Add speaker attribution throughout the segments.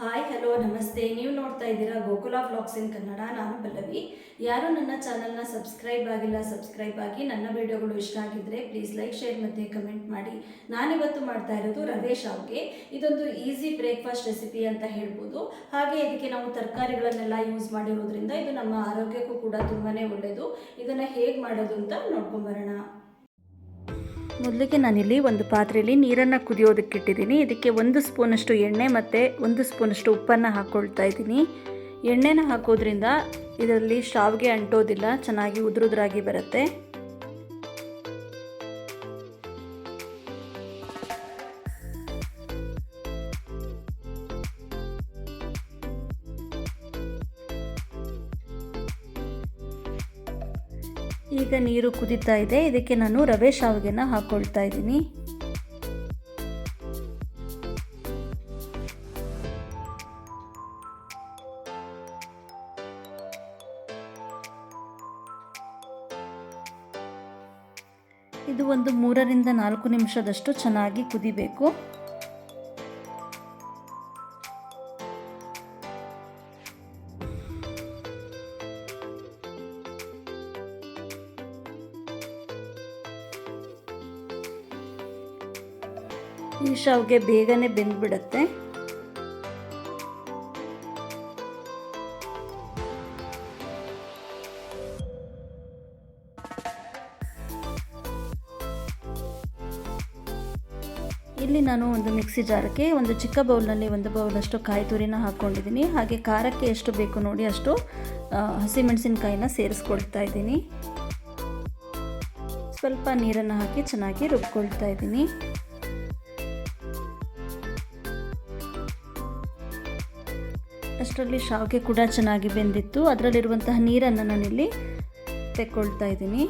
Speaker 1: Hi hello ನಮಸ್ತೆ ನೀವು ನೋಡ್ತಾ ಇದ್ದೀರಾ ಗೋಕುಲ ವ್ಲಾಗ್ಸ್ ಇನ್ ಕನ್ನಡ ನಾನು ಪಲ್ಲವಿ. ಯಾರು ನನ್ನ ಚಾನಲ್ನ ಸಬ್ಸ್ಕ್ರೈಬ್ ಆಗಿಲ್ಲ ಸಬ್ಸ್ಕ್ರೈಬ್ ಆಗಿ ನನ್ನ ವಿಡಿಯೋಗಳು ಇಷ್ಟ ಆಗಿದ್ದರೆ ಪ್ಲೀಸ್ ಲೈಕ್ ಶೇರ್ ಮತ್ತು ಕಮೆಂಟ್ ಮಾಡಿ. ನಾನಿವತ್ತು ಮಾಡ್ತಾ ಇರೋದು ರವೆ ಶಾವ್ಗೆ. ಇದೊಂದು ಈಸಿ ಬ್ರೇಕ್ಫಾಸ್ಟ್ ರೆಸಿಪಿ ಅಂತ ಹೇಳ್ಬೋದು. ಹಾಗೆ ಇದಕ್ಕೆ ನಾವು ತರಕಾರಿಗಳನ್ನೆಲ್ಲ ಯೂಸ್ ಮಾಡಿರೋದ್ರಿಂದ ಇದು ನಮ್ಮ ಆರೋಗ್ಯಕ್ಕೂ ಕೂಡ ತುಂಬಾ ಒಳ್ಳೆಯದು ಇದನ್ನು ಹೇಗೆ ಮಾಡೋದು ಅಂತ ನೋಡ್ಕೊಂಬರೋಣ. ಮೊದಲಿಗೆ ನಾನಿಲ್ಲಿ ಒಂದು ಪಾತ್ರೆಯಲ್ಲಿ ನೀರನ್ನು ಕುದಿಯೋದಕ್ಕೆ ಇಟ್ಟಿದ್ದೀನಿ ಇದಕ್ಕೆ ಒಂದು ಸ್ಪೂನಷ್ಟು ಎಣ್ಣೆ ಮತ್ತು ಒಂದು ಸ್ಪೂನಷ್ಟು ಉಪ್ಪನ್ನು ಹಾಕ್ಕೊಳ್ತಾ ಇದ್ದೀನಿ. ಎಣ್ಣೆನ ಹಾಕೋದ್ರಿಂದ ಇದರಲ್ಲಿ ಶಾವಿಗೆ ಅಂಟೋದಿಲ್ಲ, ಚೆನ್ನಾಗಿ ಉದುರುದ್ರಾಗಿ ಬರುತ್ತೆ. ಈಗ ನೀರು ಕುದೀತಾ ಇದೆ. ಇದಕ್ಕೆ ನಾನು ರವೆ ಶಾವಿಗೆನ ಹಾಕ್ಕೊಳ್ತಾ ಇದ್ದೀನಿ. ಇದು ಒಂದು ಮೂರರಿಂದ ನಾಲ್ಕು ನಿಮಿಷದಷ್ಟು ಚೆನ್ನಾಗಿ ಕುದಿಬೇಕು. ಈ ಶಾವಿಗೆ ಬೇಗನೆ ಬೆಂದ್ಬಿಡತ್ತೆ. ಇಲ್ಲಿ ನಾನು ಒಂದು ಮಿಕ್ಸಿ ಜಾರಕ್ಕೆ ಒಂದು ಚಿಕ್ಕ ಬೌಲ್ನಲ್ಲಿ ಒಂದು ಬೌಲಷ್ಟು ಕಾಯಿ ತುರಿನ ಹಾಕ್ಕೊಂಡಿದ್ದೀನಿ ಹಾಗೆ ಖಾರಕ್ಕೆ ಎಷ್ಟು ಬೇಕು ನೋಡಿ ಅಷ್ಟು ಹಸಿಮೆಣಸಿನಕಾಯಿನ ಸೇರಿಸ್ಕೊಳ್ತಾ ಇದ್ದೀನಿ. ಸ್ವಲ್ಪ ನೀರನ್ನು ಹಾಕಿ ಚೆನ್ನಾಗಿ ರುಬ್ಕೊಳ್ತಾ ಇದ್ದೀನಿ. ಅಷ್ಟರಲ್ಲಿ ಶಾವಿಗೆ ಕೂಡ ಚೆನ್ನಾಗಿ ಬೆಂದಿತ್ತು. ಅದರಲ್ಲಿರುವಂತಹ ನೀರನ್ನು ನಾನಿಲ್ಲಿ ತೆಕ್ಕೊಳ್ತಾ ಇದ್ದೀನಿ.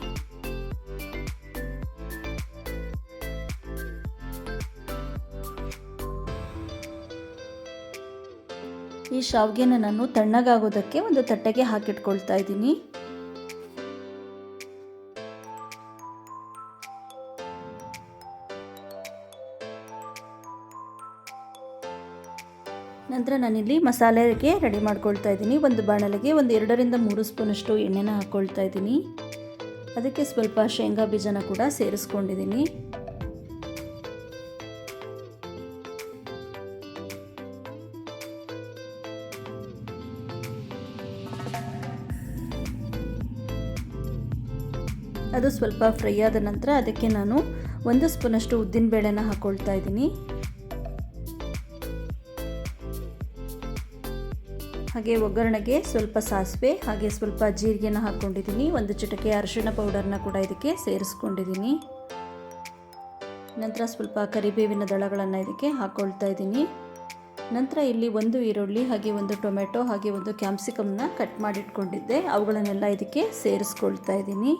Speaker 1: ಈ ಶಾವಿಗೆನ ನಾನು ತಣ್ಣಗಾಗೋದಕ್ಕೆ ಒಂದು ತಟ್ಟೆಗೆ ಹಾಕಿಟ್ಕೊಳ್ತಾ ಇದ್ದೀನಿ. ನಂತರ ನಾನಿಲ್ಲಿ ಮಸಾಲೆಗೆ ರೆಡಿ ಮಾಡ್ಕೊಳ್ತಾ ಇದ್ದೀನಿ. ಒಂದು ಬಾಣಲೆಗೆ ಒಂದು ಎರಡರಿಂದ ಮೂರು ಸ್ಪೂನಷ್ಟು ಎಣ್ಣೆನ ಹಾಕ್ಕೊಳ್ತಾ ಇದ್ದೀನಿ. ಅದಕ್ಕೆ ಸ್ವಲ್ಪ ಶೇಂಗಾ ಬೀಜನ ಕೂಡ ಸೇರಿಸ್ಕೊಂಡಿದ್ದೀನಿ. ಅದು ಸ್ವಲ್ಪ ಫ್ರೈ ಆದ ನಂತರ ಅದಕ್ಕೆ ನಾನು ಒಂದು ಸ್ಪೂನಷ್ಟು ಉದ್ದಿನಬೇಳೆನ ಹಾಕ್ಕೊಳ್ತಾ ಇದ್ದೀನಿ. ಹಾಗೆ ಒಗ್ಗರಣೆಗೆ ಸ್ವಲ್ಪ ಸಾಸಿವೆ, ಹಾಗೆ ಸ್ವಲ್ಪ ಜೀರಿಗೆನ ಹಾಕ್ಕೊಂಡಿದ್ದೀನಿ. ಒಂದು ಚಿಟಕೆ ಅರಿಶಿಣ ಪೌಡರ್ನ ಕೂಡ ಇದಕ್ಕೆ ಸೇರಿಸ್ಕೊಂಡಿದ್ದೀನಿ. ನಂತರ ಸ್ವಲ್ಪ ಕರಿಬೇವಿನ ದಳಗಳನ್ನು ಇದಕ್ಕೆ ಹಾಕ್ಕೊಳ್ತಾ ಇದ್ದೀನಿ. ನಂತರ ಇಲ್ಲಿ ಒಂದು ಈರುಳ್ಳಿ, ಹಾಗೆ ಒಂದು ಟೊಮೆಟೊ, ಹಾಗೆ ಒಂದು ಕ್ಯಾಪ್ಸಿಕಮ್ನ ಕಟ್ ಮಾಡಿಟ್ಕೊಂಡಿದ್ದೆ. ಅವುಗಳನ್ನೆಲ್ಲ ಇದಕ್ಕೆ ಸೇರಿಸ್ಕೊಳ್ತಾ ಇದ್ದೀನಿ.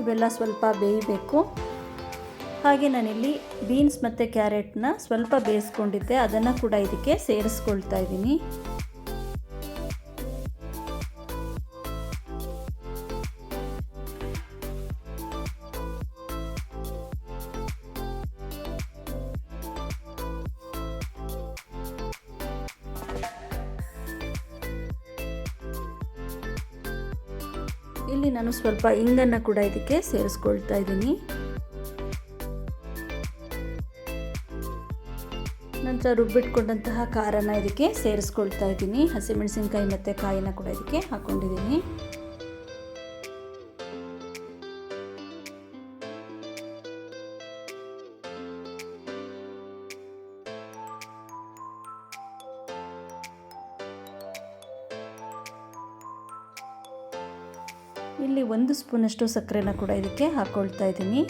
Speaker 1: ಇವೆಲ್ಲ ಸ್ವಲ್ಪ ಬೇಯಬೇಕು. ಹಾಗೆ ನಾನಿಲ್ಲಿ ಬೀನ್ಸ್ ಮತ್ತು ಕ್ಯಾರೆಟ್ನ ಸ್ವಲ್ಪ ಬೇಯಿಸ್ಕೊಂಡಿದ್ದೆ. ಅದನ್ನು ಕೂಡ ಇದಕ್ಕೆ ಸೇರಿಸ್ಕೊಳ್ತಾ ಇದ್ದೀನಿ. ಇಲ್ಲಿ ನಾನು ಸ್ವಲ್ಪ ಇಂಗನ್ನು ಕೂಡ ಇದಕ್ಕೆ ಸೇರಿಸ್ಕೊಳ್ತಾ ಇದ್ದೀನಿ. ನಂತರ ರುಬ್ಬಿಟ್ಕೊಂಡಂತಹ ಖಾರನ ಇದಕ್ಕೆ ಸೇರಿಸ್ಕೊಳ್ತಾ ಇದ್ದೀನಿ. ಹಸಿಮೆಣಸಿನ್ಕಾಯಿ ಮತ್ತು ಕಾಯಿನ ಕೂಡ ಇದಕ್ಕೆ ಹಾಕ್ಕೊಂಡಿದ್ದೀನಿ ಇಲ್ಲಿ ಒಂದು ಸ್ಪೂನಷ್ಟು ಸಕ್ಕರೆನ ಕೂಡ ಇದಕ್ಕೆ ಹಾಕ್ಕೊಳ್ತಾ ಇದ್ದೀನಿ.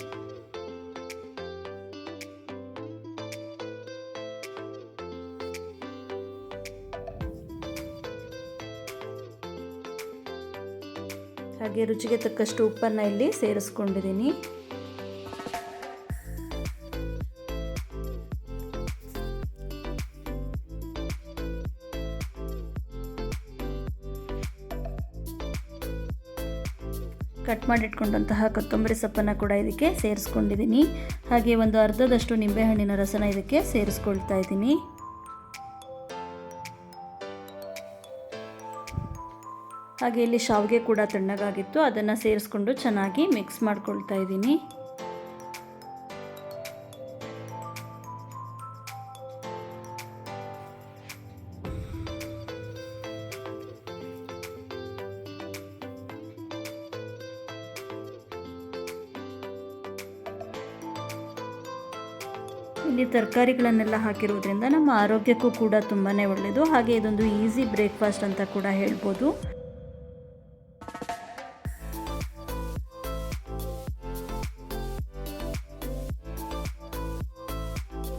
Speaker 1: ಹಾಗೆ ರುಚಿಗೆ ತಕ್ಕಷ್ಟು ಉಪ್ಪನ್ನು ಇಲ್ಲಿ ಸೇರಿಸ್ಕೊಂಡಿದ್ದೀನಿ. ಕಟ್ ಮಾಡಿಟ್ಕೊಂಡಂತಹ ಕೊತ್ತಂಬರಿ ಸೊಪ್ಪನ್ನು ಕೂಡ ಇದಕ್ಕೆ ಸೇರಿಸ್ಕೊಂಡಿದ್ದೀನಿ. ಹಾಗೆ ಒಂದು ಅರ್ಧದಷ್ಟು ನಿಂಬೆಹಣ್ಣಿನ ರಸನ ಇದಕ್ಕೆ ಸೇರಿಸ್ಕೊಳ್ತಾ ಇದ್ದೀನಿ. ಹಾಗೆ ಇಲ್ಲಿ ಶಾವಿಗೆ ಕೂಡ ತಣ್ಣಗಾಗಿತ್ತು. ಅದನ್ನು ಸೇರಿಸ್ಕೊಂಡು ಚೆನ್ನಾಗಿ ಮಿಕ್ಸ್ ಮಾಡ್ಕೊಳ್ತಾ ಇದ್ದೀನಿ. ಇಲ್ಲಿ ತರಕಾರಿಗಳನ್ನೆಲ್ಲ ಹಾಕಿರೋದ್ರಿಂದ ನಮ್ಮ ಆರೋಗ್ಯಕ್ಕೂ ಕೂಡ ತುಂಬಾ ಒಳ್ಳೆಯದು ಹಾಗೆ ಇದೊಂದು ಈಸಿ ಬ್ರೇಕ್ಫಾಸ್ಟ್ ಅಂತ ಕೂಡ ಹೇಳ್ಬೋದು.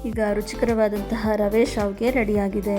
Speaker 1: ಈಗ ರುಚಿಕರವಾದಂತಹ ರವೆ ಶಾವ್ಗೆ ರೆಡಿಯಾಗಿದೆ